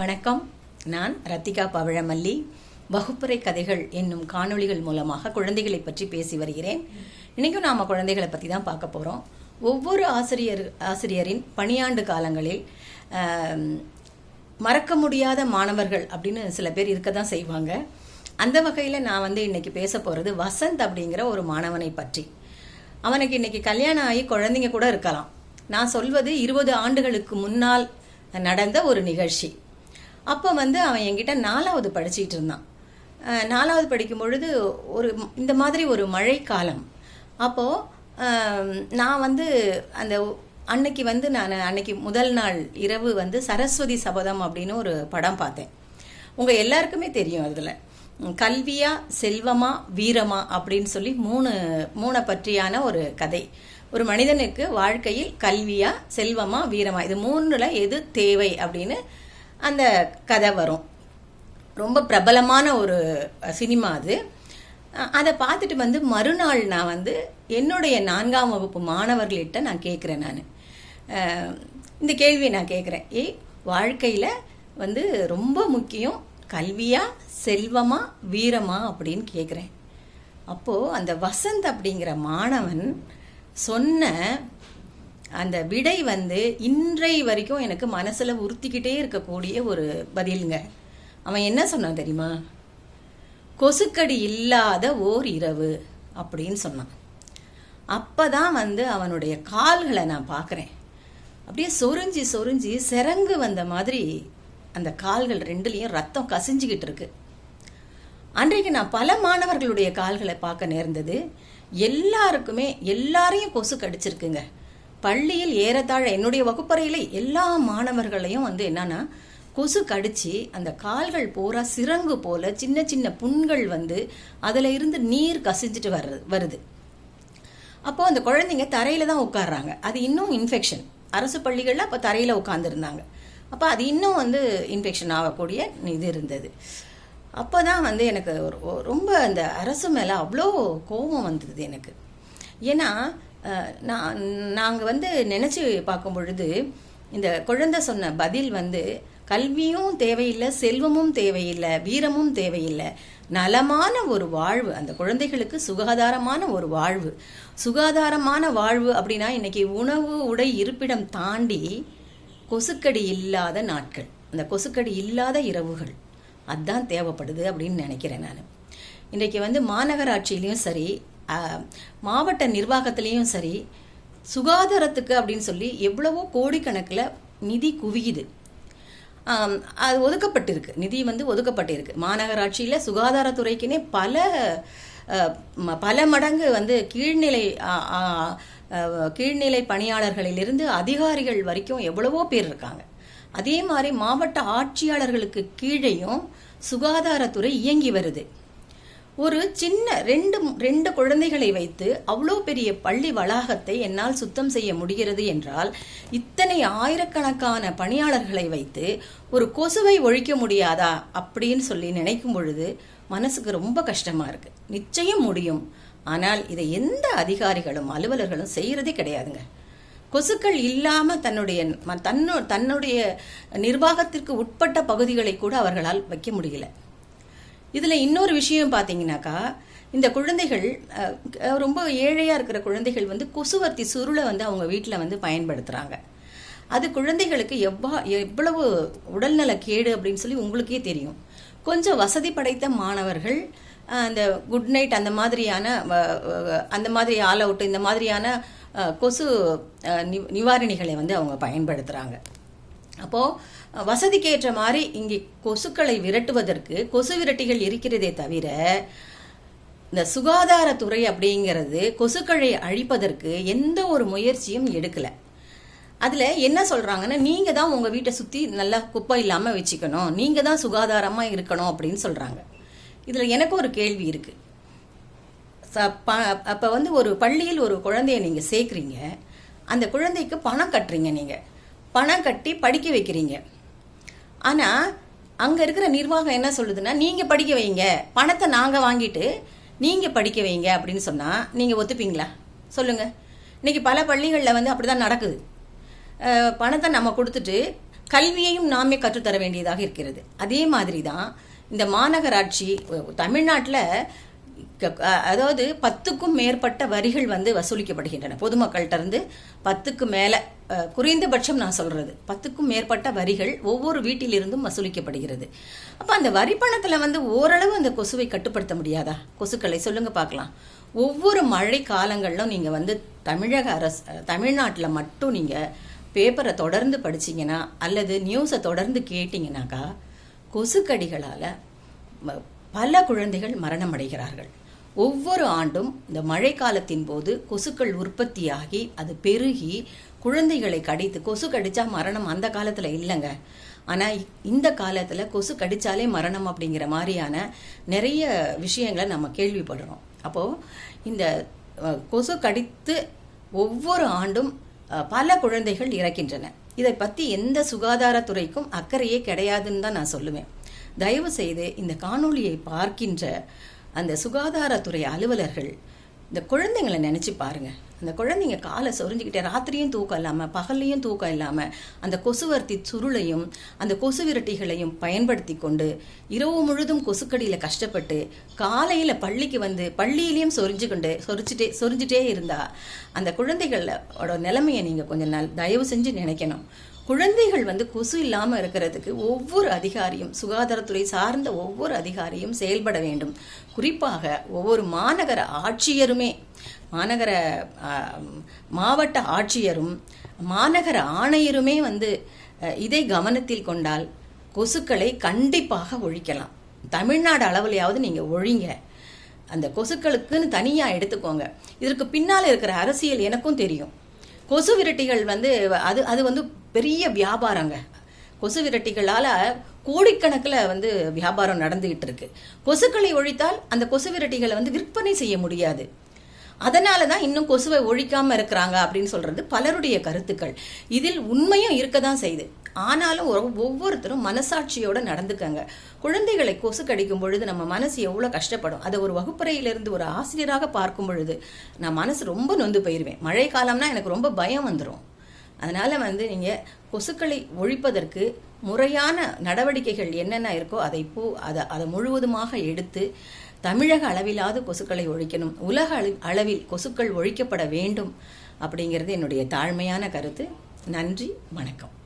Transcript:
வணக்கம். நான் ரத்திகா பவழமல்லி. வகுப்பறை கதைகள் என்னும் காணொளிகள் மூலமாக குழந்தைகளை பற்றி பேசி வருகிறேன். இன்றைக்கும் நாம் குழந்தைகளை பற்றி தான் பார்க்க போகிறோம் ஒவ்வொரு ஆசிரியர் ஆசிரியரின் பணியாண்டு காலங்களில் மறக்க முடியாத மாணவர்கள் அப்படின்னு சில பேர் இருக்க தான் செய்வாங்க. அந்த வகையில் நான் வந்து இன்னைக்கு பேச போகிறது வசந்த் அப்படிங்கிற ஒரு மாணவனை பற்றி. அவனுக்கு இன்னைக்கு கல்யாணம் ஆகி குழந்தைங்க கூட இருக்கலாம். நான் சொல்வது இருபது ஆண்டுகளுக்கு முன்னால் நடந்த ஒரு நிகழ்ச்சி. அப்போ வந்து அவன் என்கிட்ட நாலாவது படிச்சுக்கிட்டு இருந்தான். நாலாவது படிக்கும் பொழுது ஒரு இந்த மாதிரி ஒரு மழைக்காலம். அப்போது நான் வந்து அந்த அன்னைக்கு வந்து நான் அன்னைக்கு முதல் நாள் இரவு வந்து சரஸ்வதி சபதம் அப்படின்னு ஒரு படம் பார்த்தேன். உங்கள் எல்லாருக்குமே தெரியும் அதில். கல்வியா செல்வமா வீரமா அப்படின்னு சொல்லி மூணு மூணை பற்றியான ஒரு கதை. ஒரு மனிதனுக்கு வாழ்க்கையில் கல்வியா செல்வமா வீரமா இது மூணுல எது தேவை அப்படின்னு அந்த கதை வரும். ரொம்ப பிரபலமான ஒரு சினிமா அது. அதை பார்த்துட்டு வந்து மறுநாள் நான் வந்து என்னுடைய நான்காம் வகுப்பு மாணவர்கள்கிட்ட நான் கேட்குறேன் நான். இந்த கேள்வியை நான் கேட்குறேன். ஏய் வாழ்க்கையில் வந்து ரொம்ப முக்கியம் கல்வியா செல்வமா வீரமா அப்படின்னு கேட்குறேன். அப்போது அந்த வசந்த் அப்படிங்கிற மாணவன் சொன்ன அந்த விடை வந்து இன்றை வரைக்கும் எனக்கு மனசில் உறுத்திக்கிட்டே இருக்கக்கூடிய ஒரு பதிலுங்க. அவன் என்ன சொன்னான் தெரியுமா? கொசுக்கடி இல்லாத ஓர் இரவு அப்படின்னு சொன்னான். அப்போ தான் வந்து அவனுடைய கால்களை நான் பார்க்குறேன். அப்படியே சொரிஞ்சி சொரிஞ்சு சிறங்கு வந்த மாதிரி அந்த கால்கள் ரெண்டுலேயும் ரத்தம் கசிஞ்சுக்கிட்டு இருக்கு. அன்றைக்கு நான் பல மாணவர்களுடைய கால்களை பார்க்க நேர்ந்தது. எல்லாருக்குமே எல்லாரையும் கொசு கடிச்சிருக்குங்க. பள்ளியில் ஏறத்தாழ என்னுடைய வகுப்பறையில் எல்லா மாணவர்களையும் வந்து என்னன்னா கொசு கடிச்சு அந்த கால்கள் பூரா சிறங்கு போல சின்ன சின்ன புண்கள் வந்து அதில் இருந்து நீர் கசிஞ்சிட்டு வர்றது வருது. அப்போ அந்த குழந்தைங்க தரையில தான் உட்காடுறாங்க அது இன்னும் இன்ஃபெக்ஷன் அரசு பள்ளிகளில் அப்போ தரையில் உட்காந்துருந்தாங்க அப்போ அது இன்னும் வந்து இன்ஃபெக்ஷன் ஆகக்கூடிய இது இருந்தது. அப்போ தான் வந்து எனக்கு ரொம்ப அந்த அரசு மேலே அவ்வளோ கோபம் வந்தது எனக்கு. ஏன்னா நான் நாங்கள் வந்து நினச்சி பார்க்கும் பொழுது இந்த குழந்தை சொன்ன பதில் வந்து கல்வியும் தேவையில்லை செல்வமும் தேவையில்லை வீரமும் தேவையில்லை. நலமான ஒரு வாழ்வு அந்த குழந்தைகளுக்கு சுகாதாரமான ஒரு வாழ்வு. சுகாதாரமான வாழ்வு அப்படின்னா இன்னைக்கு உணவு உடை இருப்பிடம் தாண்டி கொசுக்கடி இல்லாத நாட்கள். அந்த கொசுக்கடி இல்லாத இரவுகள். அதுதான் தேவைப்படுது அப்படின்னு நினைக்கிறேன் நான். இன்றைக்கி வந்து மாநகராட்சியிலையும் சரி மாவட்ட நிர்வாகத்திலையும் சரி சுகாதாரத்துக்கு அப்படின்னு சொல்லி எவ்வளவோ கோடிக்கணக்கில் நிதி குவியுது. அது ஒதுக்கப்பட்டிருக்கு. நிதி வந்து ஒதுக்கப்பட்டிருக்கு. மாநகராட்சியில் சுகாதாரத்துறைக்குன்னே பல ம- பல மடங்கு வந்து கீழ்நிலை கீழ்நிலை பணியாளர்களிலிருந்து அதிகாரிகள் வரைக்கும் எவ்வளவோ பேர் இருக்காங்க. அதே மாதிரி மாவட்ட ஆட்சியாளர்களுக்கு கீழேயும் சுகாதாரத்துறை இயங்கி வருது. ஒரு சின்ன ரெண்டு ரெண்டு குழந்தைகளை வைத்து அவ்வளோ பெரிய பள்ளி வளாகத்தை என்னால் சுத்தம் செய்ய முடிகிறது என்றால் இத்தனை ஆயிரக்கணக்கான பணியாளர்களை வைத்து ஒரு கொசுவை ஒழிக்க முடியாதா அப்படின்னு சொல்லி நினைக்கும் பொழுது மனசுக்கு ரொம்ப கஷ்டமா இருக்கு. நிச்சயம் முடியும். ஆனால் இதை எந்த அதிகாரிகளும் அலுவலர்களும் செய்யறதே கிடையாதுங்க. கொசுக்கள் இல்லாம தன்னுடைய ம- தன்னு தன்னுடைய நிர்வாகத்திற்கு உட்பட்ட பகுதிகளை கூட அவர்களால் வைக்க முடியல. இதில் இன்னொரு விஷயம் பார்த்தீங்கன்னாக்கா இந்த குழந்தைகள் ரொம்ப ஏழையாக இருக்கிற குழந்தைகள் வந்து கொசுவர்த்தி சுருளை வந்து அவங்க வீட்டில் வந்து பயன்படுத்துகிறாங்க அது குழந்தைகளுக்கு எவ்வா எவ்வளவு உடல்நல கேடு அப்படின்னு சொல்லி உங்களுக்கே தெரியும். கொஞ்சம் வசதி படைத்த மாணவர்கள் அந்த குட் நைட் அந்த மாதிரியான அந்த மாதிரி ஆல் அவுட் இந்த மாதிரியான கொசு நி- நிவாரணிகளை வந்து அவங்க பயன்படுத்துகிறாங்க அப்போது வசதிக்கு ஏற்ற மாதிரி இங்கே கொசுக்களை விரட்டுவதற்கு கொசு விரட்டிகள் இருக்கிறதே தவிர இந்த சுகாதாரத்துறை அப்படிங்கிறது கொசுக்களை அழிப்பதற்கு எந்த ஒரு முயற்சியும் எடுக்கலை. அதில் என்ன சொல்கிறாங்கன்னா நீங்கள் தான் உங்கள் வீட்டை சுற்றி நல்லா குப்பை இல்லாமல் வச்சுக்கணும். நீங்கள் தான் சுகாதாரமாக இருக்கணும் அப்படின்னு சொல்கிறாங்க இதில் எனக்கு ஒரு கேள்வி இருக்குது அப்போ வந்து ஒரு பள்ளியில் ஒரு குழந்தைய நீங்கள் சேர்க்குறீங்க. அந்த குழந்தைக்கு பணம் கட்டுறீங்க நீங்கள் பணம் கட்டி படிக்க வைக்கிறீங்க. ஆனால் அங்கே இருக்கிற நிர்வாகம் என்ன சொல்லுதுன்னா நீங்கள் படிக்க வைங்க. பணத்தை நாங்கள் வாங்கிட்டு நீங்கள் படிக்க வைங்க. அப்படின்னு சொன்னால் நீங்கள் ஒத்துப்பீங்களா? சொல்லுங்கள் இன்றைக்கி பல பள்ளிகளில் வந்து அப்படி தான் நடக்குது பணத்தை நம்ம கொடுத்துட்டு கல்வியையும் நாமே கற்றுத்தர வேண்டியதாக இருக்கிறது. அதே மாதிரி தான் இந்த மாநகராட்சி தமிழ்நாட்டில் அதாவது பத்துக்கும் மேற்பட்ட வரிகள் வந்து வசூலிக்கப்படுகின்றன. பொதுமக்கள்கிட்டருந்து பத்துக்கு மேலே குறைந்தபட்சம் நான் சொல்கிறது பத்துக்கும் மேற்பட்ட வரிகள் ஒவ்வொரு வீட்டிலிருந்தும் வசூலிக்கப்படுகிறது. அப்போ அந்த வரி பணத்தில் வந்து ஓரளவு அந்த கொசுவை கட்டுப்படுத்த முடியாதா? கொசுக்களை சொல்லுங்கள் பார்க்கலாம் ஒவ்வொரு மழை காலங்களிலும் நீங்கள் வந்து தமிழக அரசு தமிழ்நாட்டில் மட்டும் நீங்கள் பேப்பரை தொடர்ந்து படிச்சீங்கன்னா அல்லது நியூஸை தொடர்ந்து கேட்டிங்கனாக்கா கொசுக்கடிகளால் பல குழந்தைகள் மரணம் அடைகிறார்கள் ஒவ்வொரு ஆண்டும் இந்த மழை காலத்தின் போது கொசுக்கள் உற்பத்தியாகி அது பெருகி குழந்தைகளை கடித்து கொசு கடிச்சா மரணம் அந்த காலத்தில் இல்லைங்க. ஆனால் இந்த காலத்தில் கொசு கடித்தாலே மரணம் அப்படிங்கிற மாதிரியான நிறைய விஷயங்களை நம்ம கேள்விப்படுறோம். அப்போது இந்த கொசு கடித்து ஒவ்வொரு ஆண்டும் பல குழந்தைகள் இறக்கின்றன. இதை பற்றி எந்த சுகாதாரத்துறைக்கும் அக்கறையே கிடையாதுன்னு தான் நான் சொல்லுவேன். தயவு செய்து இந்த காணொளியை பார்க்கின்ற அந்த சுகாதாரத்துறை அலுவலர்கள் இந்த குழந்தைங்களை நினச்சி பாருங்கள் அந்த குழந்தைங்க காலை சொரிஞ்சிக்கிட்டே ராத்திரியும் தூக்கம் இல்லாமல் பகல்லையும் தூக்கம் இல்லாமல் அந்த கொசுவர்த்தி சுருளையும் அந்த கொசு விரட்டிகளையும் பயன்படுத்தி கொண்டு இரவு முழுதும் கொசுக்கடியில் கஷ்டப்பட்டு காலையில் பள்ளிக்கு வந்து பள்ளியிலையும் சொரிஞ்சு கொண்டு சொரிச்சிட்டே சொரிஞ்சிட்டே இருந்தா அந்த குழந்தைகளோட நிலைமையை நீங்கள் கொஞ்சம் நாள் தயவு செஞ்சு நினைக்கணும். குழந்தைகள் வந்து கொசு இல்லாமல் இருக்கிறதுக்கு ஒவ்வொரு அதிகாரியும் சுகாதாரத்துறை சார்ந்த ஒவ்வொரு அதிகாரியும் செயல்பட வேண்டும். குறிப்பாக ஒவ்வொரு மாநகர ஆட்சியருமே மாநகர மாவட்ட ஆட்சியரும் மாநகர ஆணையருமே வந்து இதை கவனத்தில் கொண்டால் கொசுக்களை கண்டிப்பாக ஒழிக்கலாம். தமிழ்நாடு அளவுலையாவது நீங்கள் ஒழிங்க. அந்த கொசுக்களுக்குன்னு தனியாக எடுத்துக்கோங்க. இதற்கு பின்னால் இருக்கிற அரசியல் எனக்கும் தெரியும். கொசு விரட்டிகள் வந்து அது அது வந்து பெரிய வியாபாரங்க. கொசு விரட்டிகளால் கோடிக்கணக்கில் வந்து வியாபாரம் நடந்துகிட்டு இருக்கு. கொசுக்களை ஒழித்தால் அந்த கொசு விரட்டிகளை வந்து விற்பனை செய்ய முடியாது. அதனால தான் இன்னும் கொசுவை ஒழிக்காமல் இருக்கிறாங்க அப்படின்னு சொல்கிறது பலருடைய கருத்துக்கள். இதில் உண்மையும் இருக்க தான் செய்யுது ஆனாலும் ஒவ்வொருத்தரும் மனசாட்சியோடு நடந்துக்கங்க. குழந்தைகளை கொசு கடிக்கும் பொழுது நம்ம மனசு எவ்வளோ கஷ்டப்படும். அதை ஒரு வகுப்பறையிலிருந்து ஒரு ஆசிரியராக பார்க்கும் பொழுது நான் மனசு ரொம்ப நொந்து போயிடுவேன் மழை காலம்னா எனக்கு ரொம்ப பயம் வந்துடும் அதனால் வந்து நீங்கள் கொசுக்களை ஒழிப்பதற்கு முறையான நடவடிக்கைகள் என்னென்ன இருக்கோ அதை பூ அதை அதை முழுவதுமாக எடுத்து தமிழக அளவிலாவது கொசுக்களை ஒழிக்கணும். உலக அள- அளவில் கொசுக்கள் ஒழிக்கப்பட வேண்டும் அப்படிங்கிறது என்னுடைய தாழ்மையான கருத்து. நன்றி வணக்கம்.